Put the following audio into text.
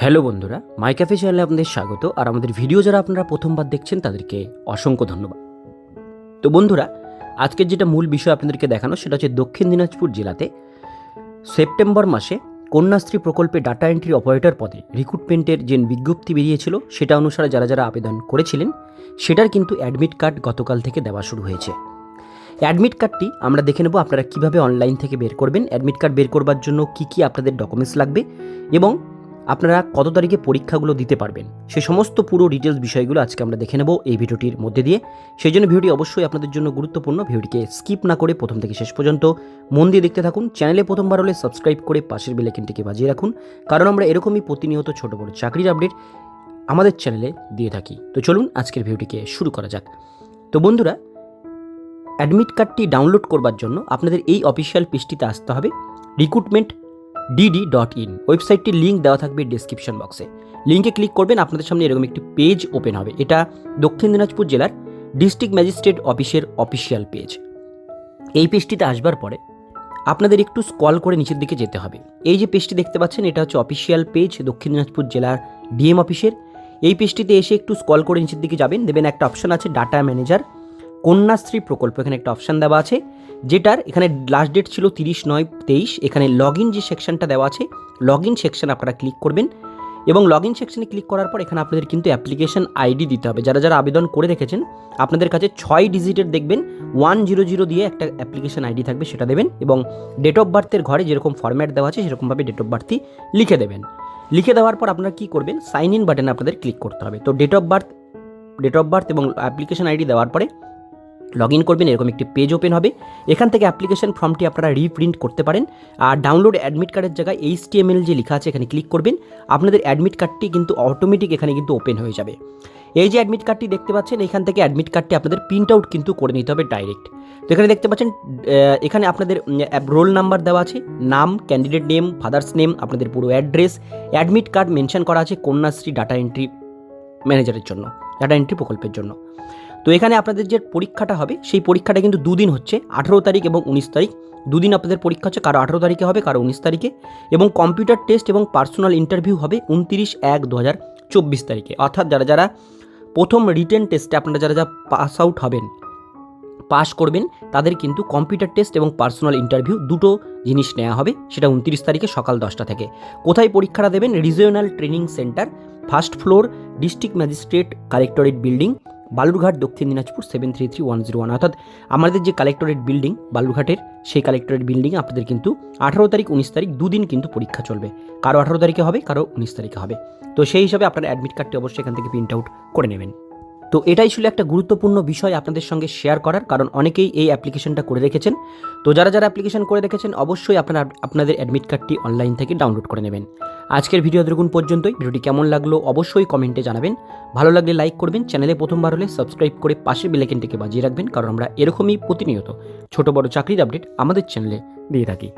Hello বন্ধুরা মাই cafe চ্যানেলে আপনাদের স্বাগত, আর আমাদের ভিডিও যারা আপনারা প্রথমবার দেখছেন, তাদেরকে অসংখ্য ধন্যবাদ। তো বন্ধুরা, আজকের যেটা মূল বিষয় আপনাদেরকে দেখানো, সেটা হচ্ছে দক্ষিণ দিনাজপুর জেলাতে সেপ্টেম্বর মাসে কন্যাশ্রী প্রকল্পে ডাটা এন্ট্রি অপারেটর পদে রিক্রুটমেন্টের যে বিজ্ঞপ্তি বেরিয়েছিল, সেটা অনুসারে যারা যারা আবেদন করেছিলেন, সেটার কিন্তু অ্যাডমিট কার্ড গতকাল থেকে দেওয়া শুরু হয়েছে। অ্যাডমিট কার্ডটি আমরা দেখে নেব আপনারা কীভাবে অনলাইন থেকে বের করবেন। অ্যাডমিট কার্ড বের করবার জন্য কি কি আপনাদের ডকুমেন্টস লাগবে এবং আপনারা কত তারিখে পরীক্ষাগুলো দিতে পারবেন? সে সমস্ত পুরো ডিটেলস বিষয়গুলো আজকে আমরা দেখে নেব এই ভিডিওটির মধ্যে দিয়ে। সেই জন্য ভিডিওটি অবশ্যই আপনাদের জন্য গুরুত্বপূর্ণ। ভিডিওটিকে স্কিপ না করে প্রথম থেকে শেষ পর্যন্ত মন দিয়ে দেখতে থাকুন। চ্যানেলে প্রথমবার হলে সাবস্ক্রাইব করে পাশের বেলাইকনটিকে বাজিয়ে রাখুন। কারণ আমরা এরকমই প্রতিনিয়ত ছোট বড় চাকরির আপডেট আমাদের চ্যানেলে দিয়ে থাকি। তো চলুন আজকের ভিডিওটিকে শুরু করা যাক। তো বন্ধুরা অ্যাডমিট কার্ডটি ডাউনলোড করবার জন্য আপনাদের এই অফিসিয়াল পেজটিতে আসতে হবে। রিক্রুটমেন্ট ডিডি ডট ইন ওয়েবসাইটটির লিঙ্ক দেওয়া থাকবে ডিসক্রিপশন বক্সে লিঙ্কে ক্লিক করবেন, আপনাদের সামনে এরকম একটি পেজ ওপেন হবে। এটা দক্ষিণ দিনাজপুর জেলার ডিস্ট্রিক্ট ম্যাজিস্ট্রেট অফিসের অফিসিয়াল পেজ এই পেজটিতে আসবার পরে আপনাদের একটু স্কল করে নিচের দিকে যেতে হবে। এই যে পেজটি দেখতে পাচ্ছেন, এটা হচ্ছে অফিসিয়াল পেজ দক্ষিণ দিনাজপুর জেলার ডিএম অফিসের এই পেজটিতে এসে একটু স্কল করে নিচের দিকে যাবেন। দেবেন একটা অপশন আছে ডাটা ম্যানেজার কন্যাশ্রী প্রকল্প, এখানে একটা অপশান দেওয়া আছে। যেটার এখানে লাস্ট ডেট ছিল তিরিশ নয় তেইশ, এখানে লগ ইন যে সেকশনটা দেওয়া আছে লগ ইন সেকশন আপনারা ক্লিক করবেন এবং লগ ইন সেকশনে ক্লিক করার পর এখানে আপনাদের কিন্তু অ্যাপ্লিকেশন আইডি দিতে হবে। যারা যারা আবেদন করে রেখেছেন, আপনাদের কাছে ছয় ডিজিটের দেখবেন ওয়ান জিরো জিরো দিয়ে একটা অ্যাপ্লিকেশন আইডি থাকবে, সেটা দেবেন এবং ডেট অফ বার্থের ঘরে যেরকম ফর্ম্যাট দেওয়া আছে সেরকমভাবে ডেট অফ বার্থই লিখে দেবেন। লিখে দেওয়ার পর আপনারা কী করবেন সাইন ইন বাটনে আপনাদের ক্লিক করতে হবে। তো date of birth date of birth এবং অ্যাপ্লিকেশন আইডি দেওয়ার পরে লগ ইন করবেন, এরকম একটি পেজ ওপেন হবে। এখান থেকে অ্যাপ্লিকেশন ফর্মটি আপনারা রিপ্রিন্ট করতে পারেন। আর ডাউনলোড অ্যাডমিট কার্ডের জায়গায় এইচ টিএমএল যে লেখা আছে, এখানে ক্লিক করবেন। আপনাদের অ্যাডমিট কার্ডটি কিন্তু অটোমেটিক এখানে কিন্তু ওপেন হয়ে যাবে। এই যে অ্যাডমিট কার্ডটি দেখতে পাচ্ছেন, এখান থেকে অ্যাডমিট কার্ডটি আপনাদের প্রিন্ট আউট কিন্তু করে নিতে হবে ডাইরেক্ট তো এখানে দেখতে পাচ্ছেন এখানে আপনাদের রোল নাম্বার দেওয়া আছে, নাম ক্যান্ডিডেট নেম ফাদার্স নেম আপনাদের পুরো অ্যাড্রেস অ্যাডমিট কার্ড মেনশন করা আছে কন্যাশ্রী ডাটা এন্ট্রি ম্যানেজারের জন্য ডাটা এন্ট্রি প্রকল্পের জন্য। তো এখানে আপনাদের যে পরীক্ষাটা হবে, সেই পরীক্ষাটা কিন্তু দুদিন হচ্ছে, আঠেরো তারিখ এবং উনিশ তারিখ। দুদিন আপনাদের পরীক্ষা হচ্ছে কারও আঠেরো তারিখে হবে, কারও উনিশ তারিখে। এবং কম্পিউটার টেস্ট এবং পার্সোনাল ইন্টারভিউ হবে উনতিরিশ এক দু হাজার চব্বিশ তারিখে। অর্থাৎ যারা যারা প্রথম রিটেন টেস্টে আপনারা যারা যারা পাস আউট হবেন, পাস করবেন, তাদের কিন্তু কম্পিউটার টেস্ট এবং পার্সোনাল ইন্টারভিউ দুটো জিনিস নেওয়া হবে, সেটা উনত্রিশ তারিখে সকাল দশটা থেকে। কোথায় পরীক্ষাটা দেবেন? Regional training centre, first floor, district magistrate collectorate building. Balurghat, Dakshin Dinajpur seven three three one zero one অর্থাৎ আমাদের যে কালেক্টরেট বিল্ডিং বালুরঘাটের, সেই কালেক্টরেট বিল্ডিং আপনাদের কিন্তু আঠারো তারিখ, উনিশ তারিখ দুদিন কিন্তু পরীক্ষা চলবে। কারও আঠারো তারিখে হবে, কারও উনিশ তারিখে হবে। তো সেই হিসাবে আপনার অ্যাডমিট কার্ডটি অবশ্যই এখান থেকে প্রিন্ট আউট করে নেবেন। তো এটাই ছিল একটা গুরুত্বপূর্ণ বিষয় আপনাদের সঙ্গে শেয়ার করার, কারণ অনেকেই এই অ্যাপ্লিকেশনটা করে রেখেছেন। তো যারা যারা অ্যাপ্লিকেশন করে রেখেছেন, অবশ্যই আপনারা, আপনাদের অ্যাডমিট কার্ডটি অনলাইন থেকে ডাউনলোড করে নেবেন। আজকের ভিডিও দেখুন পর্যন্তই। ভিডিওটি কেমন লাগল অবশ্যই কমেন্টে জানাবেন। ভালো লাগলে লাইক করবেন। চ্যানেলে প্রথমবার হলে সাবস্ক্রাইব করে পাশে বেলাইকেনটিকে বাজিয়ে রাখবেন, কারণ আমরা এরকমই প্রতিনিয়ত ছোট বড় চাকরির আপডেট আমাদের চ্যানেলে দিয়ে থাকি।